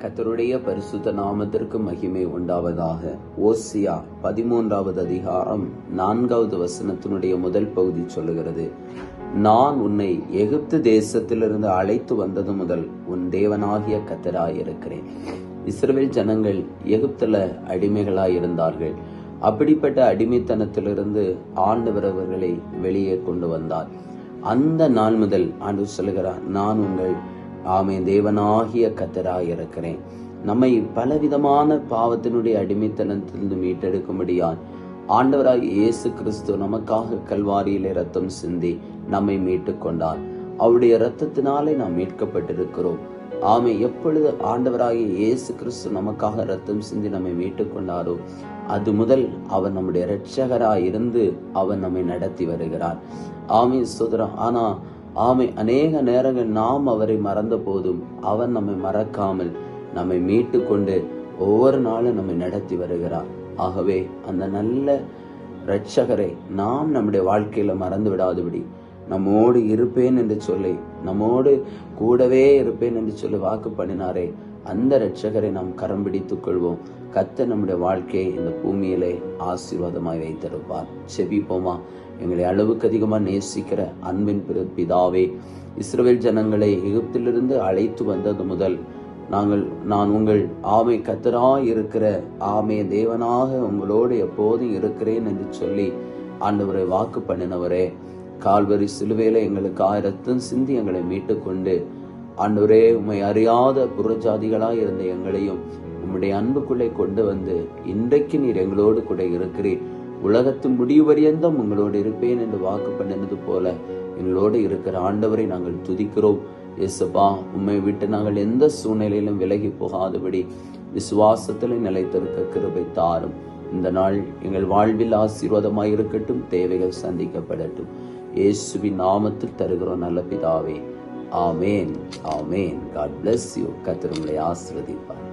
கத்தருடைய பரிசுத்த நாமத்திற்கு மகிமை உண்டாவதாக. ஓசியா பதிமூன்றாவது அதிகாரம் நான்காவது வசனத்தினுடைய முதல் பகுதி சொல்லுகிறது. நான் உன்னை எகிப்து தேசத்திலிருந்து அழைத்து வந்தது முதல் உன் தேவனாகிய கத்தராயிருக்கிறேன் இஸ்ரேல் ஜனங்கள் எகிப்துல அடிமைகளாய் இருந்தார்கள் அப்படிப்பட்ட அடிமைத்தனத்திலிருந்து ஆண்டவர் அவர்களை வெளியே கொண்டு வந்தார். அந்த நாள் முதல் ஆண்டு சொல்லுகிறார் நான் உங்கள் ஆமே தேவனாகிய கத்தராக இருக்கிறேன். நம்மை பலவிதமான பாவத்தினுடைய அடிமைத்தனத்திலிருந்து மீட்டெடுக்கும்படியால் ஆண்டவராய் இயேசு கிறிஸ்து நமக்காக கல்வாரியிலே ரத்தம் சிந்தி நம்மை மீட்டு கொண்டார் அவருடைய ரத்தத்தினாலே நாம் மீட்கப்பட்டிருக்கிறோம். ஆமை எப்பொழுது ஆண்டவராகிய இயேசு கிறிஸ்து நமக்காக ரத்தம் சிந்தி நம்மை மீட்டு கொண்டாரோ அது முதல் அவர் நம்முடைய இரட்சகராய் இருந்து அவர் நம்மை நடத்தி வருகிறார். ஆமை சுதரம் ஆனா ஆமை அநேக நேரங்கள் நாம் அவரை மறந்த போதும் அவர் நம்மை மறக்காமல் நம்மை மீட்டு கொண்டு ஒவ்வொரு நாளும் நம்மை நடத்தி வருகிறார். ஆகவே அந்த நல்ல இரட்சகரை நாம் நம்முடைய வாழ்க்கையில மறந்து விடாதபடி நம்மோடு இருப்பேன் என்று சொல்லி நம்மோடு கூடவே இருப்பேன் என்று சொல்லி வாக்கு பண்ணினாரே அந்த இரட்சகரை நாம் கரம் பிடித்துக் கொள்வோம். கத்த நம்முடைய வாழ்க்கையை இந்த பூமியிலே ஆசீர்வாதமாய் வைத்திருப்பார். செபிப்போமா? எங்களை அளவுக்கு அதிகமாக நேசிக்கிற அன்பின் பிற- பிதாவே இஸ்ரவேல் ஜனங்களை எகிப்திலிருந்து அழைத்து வந்தது முதல் நாங்கள் நான் உங்கள் ஆமை கத்தராய் இருக்கிற ஆமை தேவனாக உங்களோடு எப்போதும் இருக்கிறேன் என்று சொல்லி ஆண்டவரை வாக்கு பண்ணினவரே கால்வரி சிலுவையில எங்களுக்கு ஆயிரத்தும் சிந்தி எங்களை மீட்டுக்கொண்டு ஆண்டவரே உம்மை அறியாத புறஜாதிகளாய் இருந்த எங்களையும் உம்முடைய அன்புக்குள்ளே கொண்டு வந்து இன்றைக்கு நீர் எங்களோடு கூட இருக்கிறீர். உலகத்தின் முடிவு பரியந்தம் உங்களோடு இருப்பேன் என்று வாக்கு பண்ணினது போல எங்களோடு இருக்கிற ஆண்டவரை நாங்கள் துதிக்கிறோம். இயேசுப்பா உம்மை விட்டு நாங்கள் எந்த சூழ்நிலையிலும் விலகி போகாதபடி விசுவாசத்தில் நிலைத்திருக்க கிருபை தாரும். இந்த நாள் எங்கள் வாழ்வில் ஆசீர்வாதமாக இருக்கட்டும் தேவைகள் சந்திக்கப்படட்டும். இயேசுவின் நாமத்தில் தருகிறோம் நல்ல பிதாவே. ஆமேன் ஆமேன். காட் பிளஸ் யூ கத்திரங்களை ஆசிர்வதிப்பார்.